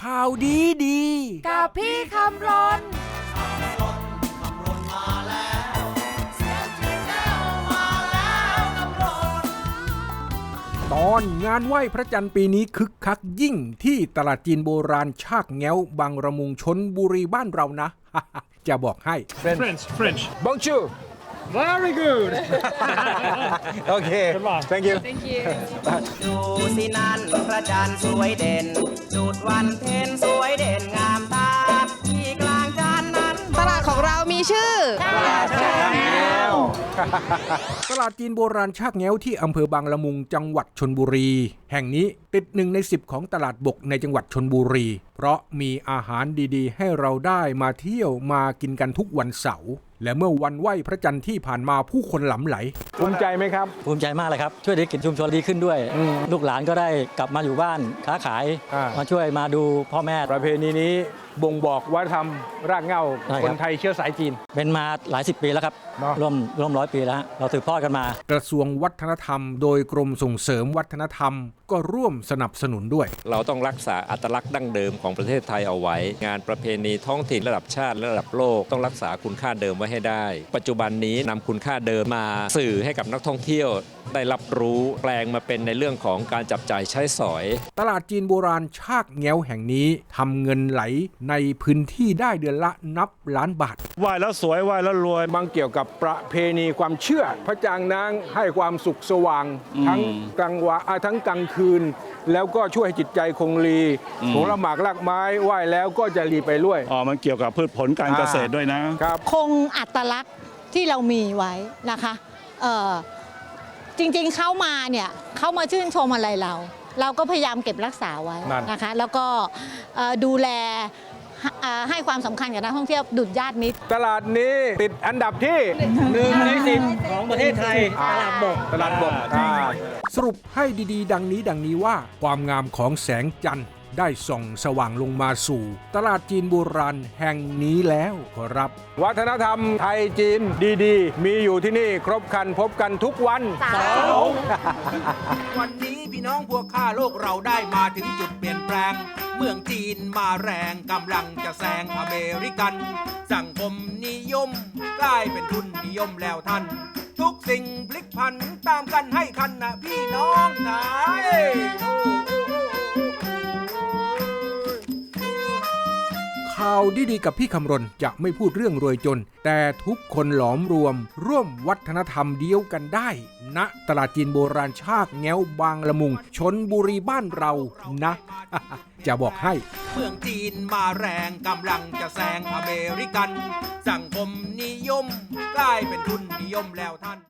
ข่าวดีดี กับพี่คำรนตอนงานไหว้พระจันทร์ปีนี้คึกคักยิ่งที่ตลาดจีนโบราณชากแง้วบางระมุงชนบุรีบ้านเรานะ จะบอกให้ French, French. Bonjour. Very good. Okay. Thank you. ดูสินั่นพระจันทร์สวยเด่นจุดวันเพ็ญสวยเด่นงามตาที่กลางจันทร์นั้นตลาดของเรามีชื่อ ตลาด จีนโบราณชากแง้วที่อำเภอบางละมุงจังหวัดชนบุรี แห่งนี้ติดหนึ่งในสิบของตลาดบกในจังหวัดชนบุรี เพราะมีอาหารดีๆ ให้เราได้มาเที่ยวมากินกันทุกวันเสาร์และเมื่อวันไหว้พระจันทร์ที่ผ่านมาผู้คนหลำไหล ภูมิใจไหมครับ ภูมิใจมากเลยครับ ช่วยเด็กกิจชุมชนดีขึ้นด้วย ลูกหลานก็ได้กลับมาอยู่บ้านค้าขายอ่ามมาช่วยมาดูพ่อแม่ประเพณีนี้ บ่งบอกวัฒนธรรมรากเหง้าใช่คครันบไทยเชื้อสายจีน เป็นมาหลายสิบปีแล้วครับ เนอะ ร่วมร่วมร้อยปีแล้วฮะเราสืบทอดกันมา กระทรวงวัฒนธรรม โดยกรมส่งเสริมวัฒนธรรม ก็ร่วมสนับสนุนด้วย เราต้องรักษาอัตลักษณ์ดั้งเดิมของประเทศไทยเอาไว้ งานประเพณีท้องถิ่นระดับชาติและระดับโลกต้องรักษาคุณค่าเดิมไว้ให้ได้ ปัจจุบันนี้นำคุณค่าเดิมมาสื่อให้กับนักท่องเที่ยว ได้รับรู้แปลงมาเป็นในเรื่องของการจับจ่ายใช้สอย ตลาดจีนโบราณชากแง้วแห่งนี้ทำเงินไหลในพื้นที่ได้เดือนละนับล้านบาทไหว้แล้วสวยไหว้แล้วรวยบางเกี่ยวกับประเพณีความเชื่อ พระจางนางให้ความสุขสว่าง ทั้งกลางวันอ่าทั้งกลางคืนแล้วก็ช่วยให้จิตใจคงรีผลหมากรากไม้ไหว้แล้วก็จะรีไปด้วย อ๋อมันเกี่ยวกับพืชผลการเกษตรด้วยนะครับ คงอัตลักษณ์ที่เรามีไว้นะคะเอ่อจริงๆเข้ามาเนี่ยเข้ามาชื่นชมอะไรเรา เราก็พยายามเก็บรักษาไว้นั่น นะคะ แล้วก็เอ่อดูแลให้เอ่อให้ความสำคัญกับนักท่องเที่ยวดุจญาติมิตร ตลาดนี้ติดอันดับที่หนึ่งในสิบของประเทศไทยตลาดบกตลาดบกอ่า สรุปให้ดีๆ ดังนี้ดังนี้ว่า ความงามของแสงจันทร์ได้ส่องสว่างลงมาสู่ ตลาดจีนโบราณแห่งนี้แล้วขอรับ วัฒนธรรมไทยจีนดีๆ มีอยู่ที่นี่ครบครันพบกันทุกวันวันนี้พี่น้องพวกข้าโลกเราได้มาถึงจุดเปลี่ยนแปลง เมืองจีนมาแรงกำลังจะแซงอเมริกัน สังคมนิยมกลายเป็นทุนนิยมแล้วท่าน ทุกสิ่งพลิกผันตามกันให้คันนะพี่น้องนาย ข่าวดีๆกับพี่คำรณจะไม่พูดเรื่องรวยจน แต่ทุกคนหลอมรวม ร่วมวัฒนธรรมเดียวกันได้ณตลาดจีนโบราณชากแง้วบางละมุง ชนบุรีบ้านเรานะ จะบอกให้ เมืองจีนมาแรงกำลังจะแซงอเมริกัน สังคมนิยมกลายเป็นทุนนิยมแล้วท่าน